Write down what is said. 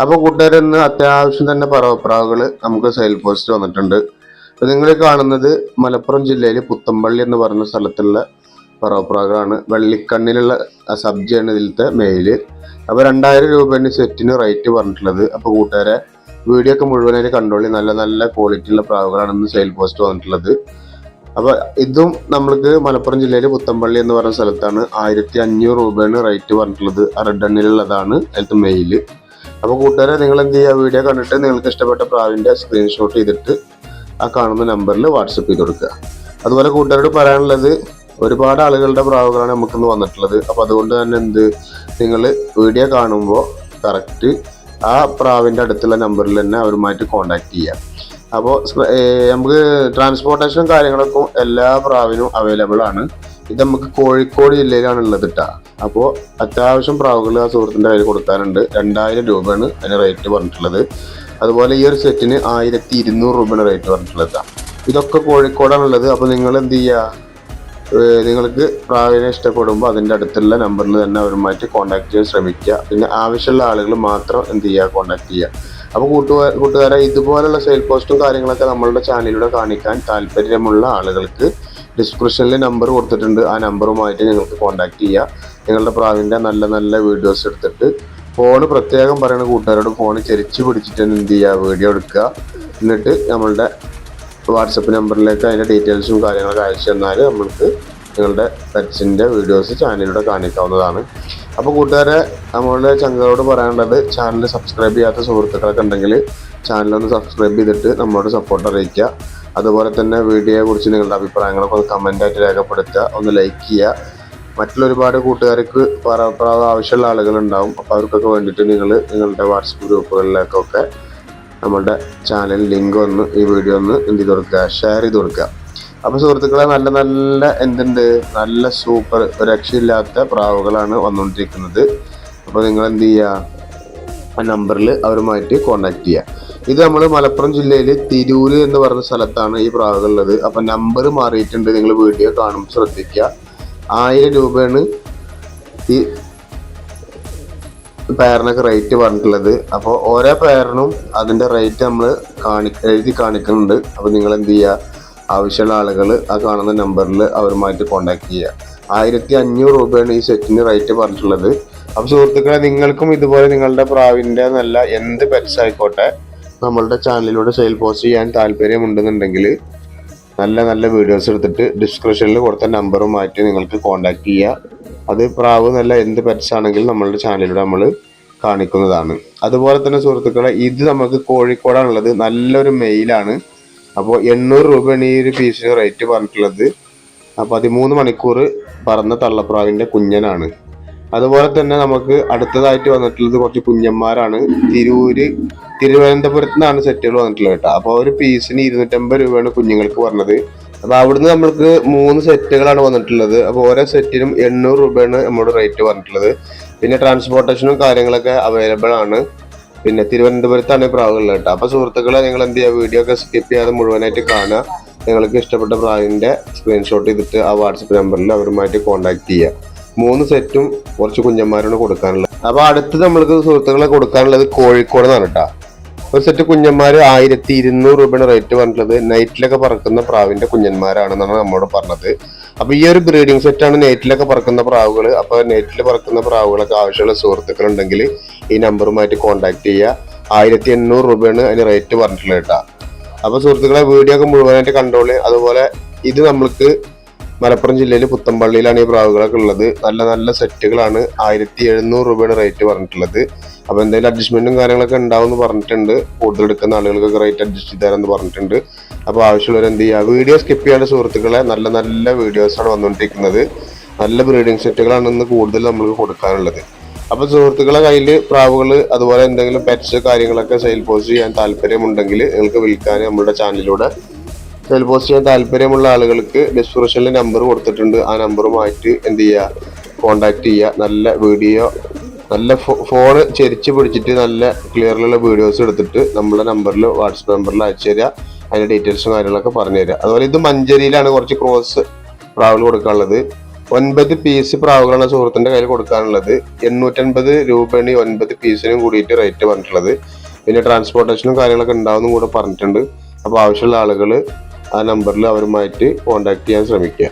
അപ്പോൾ കൂട്ടുകാരെ ഇന്ന് അത്യാവശ്യം തന്നെ പറവപ്രാവുകൾ നമുക്ക് സെയിൽ പോസ്റ്റ് വന്നിട്ടുണ്ട്. അപ്പോൾ നിങ്ങൾ കാണുന്നത് മലപ്പുറം ജില്ലയിൽ പുത്തമ്പള്ളി എന്ന് പറയുന്ന സ്ഥലത്തുള്ള പറവപ്രാവുകളാണ്. വെള്ളിക്കണ്ണിലുള്ള സബ്ജിയാണ് ഇതിലത്തെ മെയിൽ അപ്പോൾ രണ്ടായിരം രൂപയാണ് സെറ്റിന് റേറ്റ് പറഞ്ഞിട്ടുള്ളത്. അപ്പോൾ കൂട്ടുകാരെ വീഡിയോ ഒക്കെ മുഴുവനായിട്ട് കണ്ടോളി. നല്ല നല്ല ക്വാളിറ്റി ഉള്ള പ്രാവുകളാണ് ഇന്ന് സെയിൽ പോസ്റ്റ് വന്നിട്ടുള്ളത്. അപ്പോൾ ഇതും നമ്മൾക്ക് മലപ്പുറം ജില്ലയിലെ പുത്തമ്പള്ളി എന്ന് പറഞ്ഞ സ്ഥലത്താണ് ആയിരത്തി അഞ്ഞൂറ് രൂപയാണ് റേറ്റ് പറഞ്ഞിട്ടുള്ളത്. റെഡ് എണ്ണിലുള്ളതാണ് അതിലത്തെ മെയിൽ അപ്പോൾ കൂട്ടുകാരെ നിങ്ങൾ എന്ത് ചെയ്യുക വീഡിയോ കണ്ടിട്ട് നിങ്ങൾക്ക് ഇഷ്ടപ്പെട്ട പ്രാവിന്റെ സ്ക്രീൻഷോട്ട് ചെയ്തിട്ട് ആ കാണുന്ന നമ്പറിൽ വാട്സപ്പ് ചെയ്ത് കൊടുക്കുക. അതുപോലെ കൂട്ടുകാരോട് പറയാനുള്ളത് ഒരുപാട് ആളുകളുടെ പ്രാവുകളാണ് നമുക്കിന്ന് വന്നിട്ടുള്ളത്. അപ്പോൾ അതുകൊണ്ട് തന്നെ എന്ത്? നിങ്ങൾ വീഡിയോ കാണുമ്പോൾ കറക്റ്റ് ആ പ്രാവിന്റെ അടുത്തുള്ള നമ്പറിൽ തന്നെ അവരുമായിട്ട് കോണ്ടാക്ട് ചെയ്യാം. അപ്പോൾ നമുക്ക് ട്രാൻസ്പോർട്ടേഷനും കാര്യങ്ങളൊക്കെ എല്ലാ പ്രാവിനും അവൈലബിൾ ആണ്. ഇത് നമുക്ക് കോഴിക്കോട് ജില്ലയിലാണ് ഉള്ളത് കേട്ടോ അപ്പോൾ അത്യാവശ്യം പ്രാവുകൾ ആ സുഹൃത്തിന്റെ കയ്യിൽ കൊടുക്കാനുണ്ട്. രണ്ടായിരം രൂപയാണ് അതിന് റേറ്റ് പറഞ്ഞിട്ടുള്ളത്. അതുപോലെ ഈ ഒരു സെറ്റിന് ആയിരത്തി ഇരുന്നൂറ് രൂപയാണ് റേറ്റ് പറഞ്ഞിട്ടുള്ളത്. ട്ടാ. ഇതൊക്കെ കോഴിക്കോടാണുള്ളത്. അപ്പോൾ നിങ്ങൾ എന്ത് ചെയ്യുക നിങ്ങൾക്ക് പ്രാവിനെ ഇഷ്ടപ്പെടുമ്പോൾ അതിന്റെ അടുത്തുള്ള നമ്പറിൽ തന്നെ അവരുമായിട്ട് കോൺടാക്ട് ചെയ്യാൻ ശ്രമിക്കുക പിന്നെ ആവശ്യമുള്ള ആളുകൾ മാത്രം എന്ത് ചെയ്യുക കോൺടാക്ട് ചെയ്യുക അപ്പോൾ കൂട്ടുകാർ കൂട്ടുകാരെ ഇതുപോലുള്ള സെയിൽ പോസ്റ്റും കാര്യങ്ങളൊക്കെ നമ്മളുടെ ചാനലിലൂടെ കാണിക്കാൻ താല്പര്യമുള്ള ആളുകൾക്ക് ഡിസ്ക്രിപ്ഷനിൽ നമ്പർ കൊടുത്തിട്ടുണ്ട്. ആ നമ്പറുമായിട്ട് നിങ്ങൾക്ക് കോൺടാക്ട് ചെയ്യുക നിങ്ങളുടെ പ്രാവിന്റെ നല്ല നല്ല വീഡിയോസ് എടുത്തിട്ട് ഫോൺ പ്രത്യേകം പറയുന്ന കൂട്ടുകാരോട് ഫോൺ ചെരിച്ച് പിടിച്ചിട്ട് എന്ത് ചെയ്യുക വീഡിയോ എടുക്കുക. എന്നിട്ട് നമ്മളുടെ വാട്സപ്പ് നമ്പറിലേക്ക് അതിന്റെ ഡീറ്റെയിൽസും കാര്യങ്ങളൊക്കെ അയച്ചു തന്നാൽ നമ്മൾക്ക് നിങ്ങളുടെ പെറ്റ്സിന്റെ വീഡിയോസ് ചാനലിലൂടെ കാണിക്കാവുന്നതാണ്. അപ്പോൾ കൂട്ടുകാരെ നമ്മളുടെ ചങ്കരോട് പറയാനുള്ളത് ചാനൽ സബ്സ്ക്രൈബ് ചെയ്യാത്ത സുഹൃത്തുക്കളൊക്കെ ഉണ്ടെങ്കിൽ ചാനലൊന്ന് സബ്സ്ക്രൈബ് ചെയ്തിട്ട് നമ്മളോട് സപ്പോർട്ട് അറിയിക്കുക. അതുപോലെ തന്നെ വീഡിയോയെ കുറിച്ച് നിങ്ങളുടെ അഭിപ്രായങ്ങളൊക്കെ ഒന്ന് കമന്റായിട്ട് രേഖപ്പെടുത്തുക. ഒന്ന് ലൈക്ക് ചെയ്യുക. മറ്റുള്ളൊരുപാട് കൂട്ടുകാർക്ക് ആവശ്യമുള്ള ആളുകളുണ്ടാവും. അപ്പോൾ അവർക്കൊക്കെ വേണ്ടിയിട്ട് നിങ്ങൾ നിങ്ങളുടെ വാട്സപ്പ് ഗ്രൂപ്പുകളിലേക്കൊക്കെ നമ്മളുടെ ചാനൽ ലിങ്ക് ഒന്ന് ഈ വീഡിയോ ഒന്ന് എന്ത് ചെയ്ത് കൊടുക്കുക ഷെയർ ചെയ്ത് കൊടുക്കുക. അപ്പോൾ സുഹൃത്തുക്കളെ നല്ല നല്ല എന്തുണ്ട്? നല്ല സൂപ്പർ രക്ഷയില്ലാത്ത പ്രാവുകളാണ് വന്നുകൊണ്ടിരിക്കുന്നത്. അപ്പോൾ നിങ്ങൾ എന്ത് ചെയ്യുക? ആ നമ്പറിൽ അവരുമായിട്ട് കോൺടാക്ട് ചെയ്യുക ഇത് നമ്മൾ മലപ്പുറം ജില്ലയിൽ തിരൂര് എന്ന് പറഞ്ഞ സ്ഥലത്താണ് ഈ പ്രാവുകളുള്ളത് അപ്പം നമ്പർ മാറിയിട്ടുണ്ട്. നിങ്ങൾ വീഡിയോ കാണുമ്പോൾ ശ്രദ്ധിക്കുക ആയിരം രൂപയാണ് ഈ പേരനൊക്കെ റേറ്റ് പറഞ്ഞിട്ടുള്ളത്. അപ്പോൾ ഓരോ പേരനും അതിന്റെ റേറ്റ് നമ്മൾ കാണി എഴുതി കാണിക്കുന്നുണ്ട്. അപ്പോൾ നിങ്ങൾ എന്ത് ചെയ്യുക ആവശ്യമുള്ള ആളുകൾ ആ കാണുന്ന നമ്പറിൽ അവരുമായിട്ട് കോൺടാക്ട് ചെയ്യുക ആയിരത്തി അഞ്ഞൂറ് രൂപയാണ് ഈ സെറ്റിന് റേറ്റ് പറഞ്ഞിട്ടുള്ളത്. അപ്പോൾ സുഹൃത്തുക്കളെ നിങ്ങൾക്കും ഇതുപോലെ നിങ്ങളുടെ പ്രാവിന്റെ നല്ല എന്ത് പെറ്റ്സ് ആയിക്കോട്ടെ നമ്മളുടെ ചാനലിലൂടെ സെയിൽ പോസ്റ്റ് ചെയ്യാൻ താല്പര്യമുണ്ടെന്നുണ്ടെങ്കിൽ നല്ല നല്ല വീഡിയോസ് എടുത്തിട്ട് ഡിസ്ക്രിപ്ഷനിൽ കൊടുത്ത മാറ്റി നിങ്ങൾക്ക് കോൺടാക്ട് ചെയ്യുക അത് പ്രാവ് നല്ല എന്ത് പെറ്റ്സ് ആണെങ്കിലും നമ്മളുടെ ചാനലിലൂടെ നമ്മൾ കാണിക്കുന്നതാണ്. അതുപോലെ തന്നെ സുഹൃത്തുക്കളെ ഇത് നമുക്ക് കോഴിക്കോടാണുള്ളത്. നല്ലൊരു മെയിലാണ് അപ്പോൾ എണ്ണൂറ് രൂപയാണ് ഈ ഒരു പീസിന് റേറ്റ് പറഞ്ഞിട്ടുള്ളത്. പതിമൂന്ന് മണിക്കൂർ പറന്ന തള്ളപ്രാവിന്റെ കുഞ്ഞനാണ്. അതുപോലെ തന്നെ നമുക്ക് അടുത്തതായിട്ട് വന്നിട്ടുള്ളത് കുറച്ച് കുഞ്ഞന്മാരാണ്. തിരൂര് തിരുവനന്തപുരത്ത് നിന്നാണ് സെറ്റുകൾ വന്നിട്ടുള്ളത് കേട്ടോ. അപ്പോൾ ഒരു പീസിന് ഇരുന്നൂറ്റമ്പത് രൂപയാണ് കുഞ്ഞുങ്ങൾക്ക് പറഞ്ഞത്. അപ്പോൾ അവിടുന്ന് നമ്മൾക്ക് മൂന്ന് സെറ്റുകളാണ് വന്നിട്ടുള്ളത്. അപ്പോൾ ഓരോ സെറ്റിനും എണ്ണൂറ് രൂപയാണ് നമ്മുടെ റേറ്റ് പറഞ്ഞിട്ടുള്ളത്. പിന്നെ ട്രാൻസ്പോർട്ടേഷനും കാര്യങ്ങളൊക്കെ അവൈലബിൾ ആണ്. പിന്നെ തിരുവനന്തപുരത്താണ് പ്രാവുകളിൽ കേട്ടോ. അപ്പോൾ സുഹൃത്തുക്കളെ നിങ്ങൾ എന്ത് ചെയ്യുക? വീഡിയോ ഒക്കെ സ്കിപ്പ് ചെയ്യാതെ മുഴുവനായിട്ട് കാണുക. നിങ്ങൾക്ക് ഇഷ്ടപ്പെട്ട പ്രാവിന്റെ സ്ക്രീൻഷോട്ട് ചെയ്തിട്ട് ആ വാട്സപ്പ് നമ്പറിൽ അവരുമായിട്ട് കോൺടാക്ട് ചെയ്യുക. മൂന്ന് സെറ്റും കുറച്ച് കുഞ്ഞന്മാരോട് കൊടുക്കാനുള്ളത്. അപ്പോൾ അടുത്ത് നമ്മൾക്ക് സുഹൃത്തുക്കളെ കൊടുക്കാനുള്ളത് കോഴിക്കോട് നിന്നാണ് കേട്ടോ ഒരു സെറ്റ് കുഞ്ഞന്മാർ ആയിരത്തി ഇരുന്നൂറ് രൂപയുടെ റേറ്റ് പറഞ്ഞിട്ടുള്ളത് നൈറ്റിലൊക്കെ പറക്കുന്ന പ്രാവിന്റെ കുഞ്ഞന്മാരാണെന്നാണ് നമ്മോട് പറഞ്ഞത്. അപ്പൊ ഈ ഒരു ബ്രീഡിംഗ് സെറ്റാണ് നൈറ്റിലൊക്കെ പറക്കുന്ന പ്രാവുകൾ അപ്പൊ നൈറ്റിൽ പറക്കുന്ന പ്രാവുകളൊക്കെ ആവശ്യമുള്ള സുഹൃത്തുക്കൾ ഉണ്ടെങ്കിൽ ഈ നമ്പറുമായിട്ട് കോൺടാക്ട് ചെയ്യുക. ആയിരത്തി എണ്ണൂറ് രൂപയാണ് അതിന് റേറ്റ് പറഞ്ഞിട്ടുള്ളത് കേട്ടോ. അപ്പൊ സുഹൃത്തുക്കളെ വീഡിയോ ഒക്കെ മുഴുവനായിട്ട് കണ്ടോളി. അതുപോലെ ഇത് നമ്മൾക്ക് മലപ്പുറം ജില്ലയിൽ പുത്തമ്പള്ളിയിലാണ് ഈ പ്രാവുകളൊക്കെ ഉള്ളത്. നല്ല നല്ല സെറ്റുകളാണ്. ആയിരത്തി എഴുന്നൂറ് രൂപയാണ് റേറ്റ് പറഞ്ഞിട്ടുള്ളത്. അപ്പോൾ എന്തെങ്കിലും അഡ്ജസ്റ്റ്മെന്റും കാര്യങ്ങളൊക്കെ ഉണ്ടാവും എന്ന് പറഞ്ഞിട്ടുണ്ട്. കൂടുതൽ എടുക്കുന്ന ആളുകൾക്കൊക്കെ റേറ്റ് അഡ്ജസ്റ്റ് ചെയ്ത് തരാമെന്ന് പറഞ്ഞിട്ടുണ്ട്. അപ്പോൾ ആവശ്യമുള്ളവർ എന്ത് ചെയ്യുക വീഡിയോ സ്കിപ്പ് ചെയ്യാണ്ട് സുഹൃത്തുക്കളെ നല്ല നല്ല വീഡിയോസാണ് വന്നുകൊണ്ടിരിക്കുന്നത്. നല്ല ബ്രീഡിംഗ് സെറ്റുകളാണ് ഇന്ന് കൂടുതൽ നമ്മൾക്ക് കൊടുക്കാനുള്ളത്. അപ്പൊ സുഹൃത്തുക്കളെ കയ്യിൽ പ്രാവുകൾ അതുപോലെ എന്തെങ്കിലും പെറ്റ്സ് കാര്യങ്ങളൊക്കെ സെയിൽ പോസ്റ്റ് ചെയ്യാൻ താല്പര്യമുണ്ടെങ്കിൽ നിങ്ങൾക്ക് വിൽക്കാൻ നമ്മുടെ ചാനലിലൂടെ സെയിൽ പോസ്റ്റ് ചെയ്യാൻ താല്പര്യമുള്ള ആളുകൾക്ക് ഡിസ്ക്രിപ്ഷനിൽ നമ്പർ കൊടുത്തിട്ടുണ്ട്. ആ നമ്പറുമായിട്ട് എന്ത് ചെയ്യുക കോണ്ടാക്ട് ചെയ്യുക നല്ല വീഡിയോ നല്ല ഫോൺ ചെരിച്ച് പിടിച്ചിട്ട് നല്ല ക്ലിയറിലുള്ള വീഡിയോസ് എടുത്തിട്ട് നമ്മുടെ നമ്പറിൽ വാട്സപ്പ് നമ്പറിൽ അയച്ചു തരിക അതിന്റെ ഡീറ്റെയിൽസും കാര്യങ്ങളൊക്കെ പറഞ്ഞു തരിക അതുപോലെ ഇത് മഞ്ചേരിയിലാണ് കുറച്ച് ക്രോസ് പ്രാവൽ കൊടുക്കാനുള്ളത്. ഒൻപത് പീസ് പ്രാവുകളാണ് സുഹൃത്തിന്റെ കയ്യിൽ കൊടുക്കാനുള്ളത്. എണ്ണൂറ്റൻപത് രൂപയാണ് ഈ ഒൻപത് പീസിനും കൂടിയിട്ട് റേറ്റ് പറഞ്ഞിട്ടുള്ളത്. പിന്നെ ട്രാൻസ്പോർട്ടേഷനും കാര്യങ്ങളൊക്കെ ഉണ്ടാവുമെന്നും കൂടെ പറഞ്ഞിട്ടുണ്ട്. അപ്പോൾ ആവശ്യമുള്ള ആളുകൾ ആ നമ്പറിൽ അവരുമായിട്ട് കോൺടാക്ട് ചെയ്യാൻ ശ്രമിക്കുക.